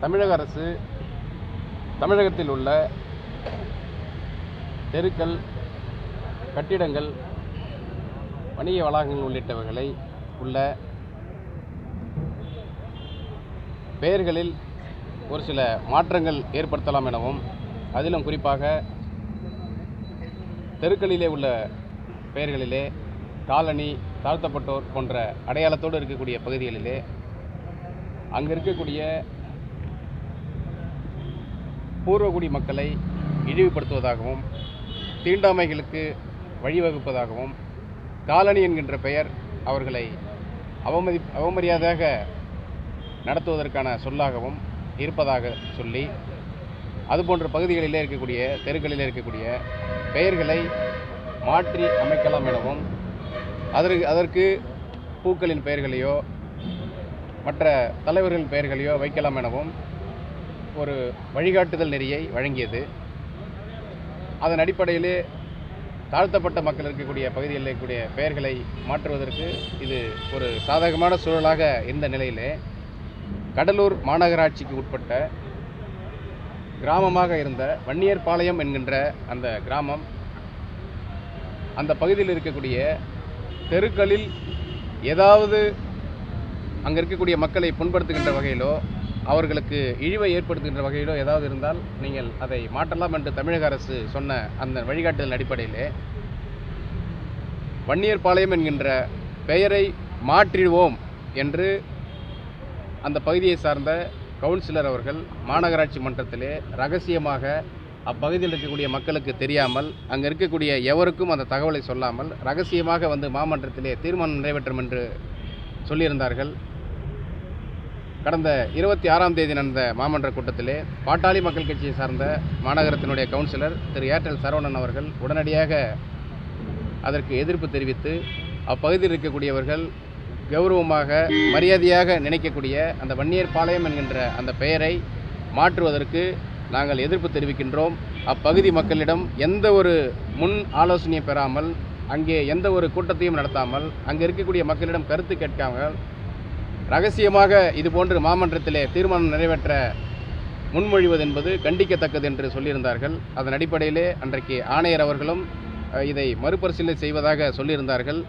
தமிழக அரசு தமிழகத்தில் உள்ள தெருக்கள் கட்டிடங்கள் வணிக வளாகங்கள் உள்ளிட்டவைகளை உள்ள பெயர்களில் ஒரு சில மாற்றங்கள் ஏற்படுத்தலாம் எனவும் அதிலும் குறிப்பாக தெருக்களிலே உள்ள பெயர்களிலே காலனி தாழ்த்தப்பட்டோர் போன்ற அடையாளத்தோடு இருக்கக்கூடிய பகுதிகளிலே அங்கே இருக்கக்கூடிய பூர்வகுடி மக்களை இழிவுபடுத்துவதாகவும் தீண்டாமைகளுக்கு வழிவகுப்பதாகவும் காலனி என்கின்ற பெயர் அவர்களை அவமதி அவமரியாதையாக நடத்துவதற்கான சொல்லாகவும் இருப்பதாக சொல்லி அதுபோன்ற பகுதிகளிலே இருக்கக்கூடிய தெருக்களிலே இருக்கக்கூடிய பெயர்களை மாற்றி அமைக்கலாம் எனவும் அதற்கு அதற்கு பூக்களின் பெயர்களையோ மற்ற தலைவர்கள் பெயர்களையோ வைக்கலாம் எனவும் ஒரு வழிகாட்டுதல் நெறியை வழங்கியது. அதன் அடிப்படையிலே தாழ்த்தப்பட்ட மக்கள் இருக்கக்கூடிய பகுதிகளில் இருக்கக்கூடிய பெயர்களை மாற்றுவதற்கு இது ஒரு சாதகமான சூழலாக இருந்த நிலையிலே கடலூர் மாநகராட்சிக்கு உட்பட்ட கிராமமாக இருந்த வன்னியர்பாளையம் என்கின்ற அந்த கிராமம் அந்த பகுதியில் இருக்கக்கூடிய தெருக்களில் ஏதாவது அங்கே இருக்கக்கூடிய மக்களை புண்படுத்துகின்ற வகையிலோ அவர்களுக்கு இழிவை ஏற்படுத்துகின்ற வகையிலோ ஏதாவது இருந்தால் நீங்கள் அதை மாற்றலாம் என்று தமிழக அரசு சொன்ன அந்த வழிகாட்டுதல் அடிப்படையிலே வன்னியர் பாளையம் என்கின்ற பெயரை மாற்றிடுவோம் என்று அந்த பகுதியை சார்ந்த கவுன்சிலர் அவர்கள் மாநகராட்சி மன்றத்திலே ரகசியமாக அப்பகுதியில் இருக்கக்கூடிய மக்களுக்கு தெரியாமல் அங்கே இருக்கக்கூடிய எவருக்கும் அந்த தகவலை சொல்லாமல் ரகசியமாக வந்து மாமன்றத்திலே தீர்மானம் நிறைவேற்றும் என்று சொல்லியிருந்தார்கள். கடந்த இருபத்தி ஆறாம் தேதி நடந்த மாமன்ற கூட்டத்திலே பாட்டாளி மக்கள் கட்சியை சார்ந்த மாநகரத்தினுடைய கவுன்சிலர் திரு ஏர்டெல் சரவணன் அவர்கள் உடனடியாக அதற்கு எதிர்ப்பு தெரிவித்து அப்பகுதியில் இருக்கக்கூடியவர்கள் கௌரவமாக மரியாதையாக நினைக்கக்கூடிய அந்த வன்னியர் பாளையம் என்கின்ற அந்த பெயரை மாற்றுவதற்கு நாங்கள் எதிர்ப்பு தெரிவிக்கின்றோம். அப்பகுதி மக்களிடம் எந்த ஒரு முன் ஆலோசனையும் பெறாமல் அங்கே எந்த ஒரு கூட்டத்தையும் நடத்தாமல் அங்கே இருக்கக்கூடிய மக்களிடம் கருத்து கேட்காமல் ரகசியமாக இதுபோன்று மாமன்றத்திலே தீர்மானம் நிறைவேற்ற முன்மொழிவது என்பது கண்டிக்கத்தக்கது என்று சொல்லியிருந்தார்கள். அதன் அடிப்படையிலே அன்றைக்கு ஆணையர் அவர்களும் இதை மறுபரிசீலனை செய்வதாக சொல்லியிருந்தார்கள்.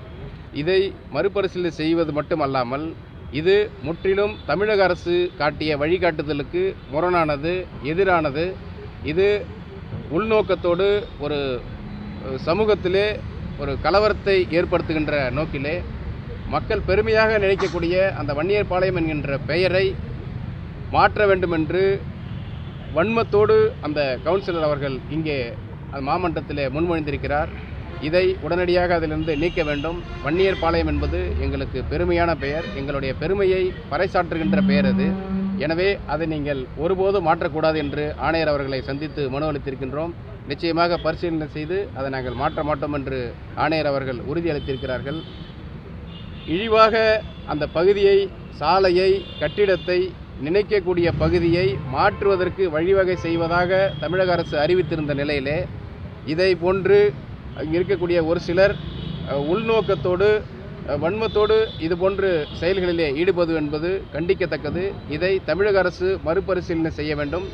இதை மறுபரிசீலனை செய்வது மட்டுமல்லாமல் இது முற்றிலும் தமிழக அரசு காட்டிய வழிகாட்டுதலுக்கு முரணானது எதிரானது. இது உள்நோக்கத்தோடு ஒரு சமூகத்திலே ஒரு கலவரத்தை ஏற்படுத்துகின்ற நோக்கிலே மக்கள் பெருமையாக நினைக்கக்கூடிய அந்த வன்னியர்பாளையம் என்கின்ற பெயரை மாற்ற வேண்டுமென்று வன்மத்தோடு அந்த கவுன்சிலர் அவர்கள் இங்கே மாமன்றத்தில் மாமன்றத்திலே முன்மொழிந்திருக்கிறார். இதை உடனடியாக அதிலிருந்து நீக்க வேண்டும். வன்னியர் பாளையம் என்பது எங்களுக்கு பெருமையான பெயர். எங்களுடைய பெருமையை பறைசாற்றுகின்ற பெயர் அது. எனவே அதை நீங்கள் ஒருபோதும் மாற்றக்கூடாது என்று ஆணையர் அவர்களை சந்தித்து மனு அளித்திருக்கின்றோம். நிச்சயமாக பரிசீலனை செய்து அதை நாங்கள் மாற்ற மாட்டோம் என்று ஆணையர் அவர்கள் உறுதியளித்திருக்கிறார்கள். இழிவாக அந்த பகுதியை சாலையை கட்டிடத்தை நினைக்கக்கூடிய பகுதியை மாற்றுவதற்கு வழிவகை செய்வதாக தமிழக அரசு அறிவித்திருந்த நிலையிலே இதை போன்று அங்கே இருக்கக்கூடிய ஒரு சிலர் உள்நோக்கத்தோடு வன்மத்தோடு இது போன்று செயல்களிலே ஈடுபது என்பது கண்டிக்கத்தக்கது. இதை தமிழக அரசு மறுபரிசீலனை செய்ய வேண்டும்.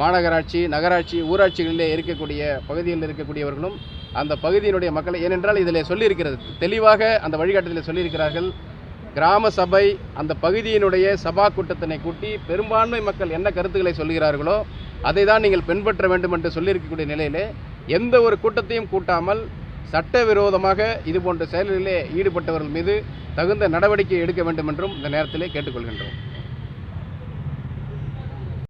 மாநகராட்சி நகராட்சி ஊராட்சிகளிலே இருக்கக்கூடிய பகுதிகளில் இருக்கக்கூடியவர்களும் அந்த பகுதியினுடைய மக்களை ஏனென்றால் இதில் சொல்லியிருக்கிறது. தெளிவாக அந்த வழிகாட்டுதலில் சொல்லியிருக்கிறார்கள். கிராம சபை அந்த பகுதியினுடைய சபா கூட்டத்தினை கூட்டி பெரும்பான்மை மக்கள் என்ன கருத்துக்களை சொல்கிறார்களோ அதை தான் நீங்கள் பின்பற்ற வேண்டும் என்று சொல்லியிருக்கக்கூடிய நிலையிலே எந்த ஒரு கூட்டத்தையும் கூட்டாமல் சட்டவிரோதமாக இது போன்ற செயல்களிலே ஈடுபட்டவர்கள் மீது தகுந்த நடவடிக்கை எடுக்க வேண்டும் என்றும் இந்த நேரத்திலே கேட்டுக்கொள்கின்றோம்.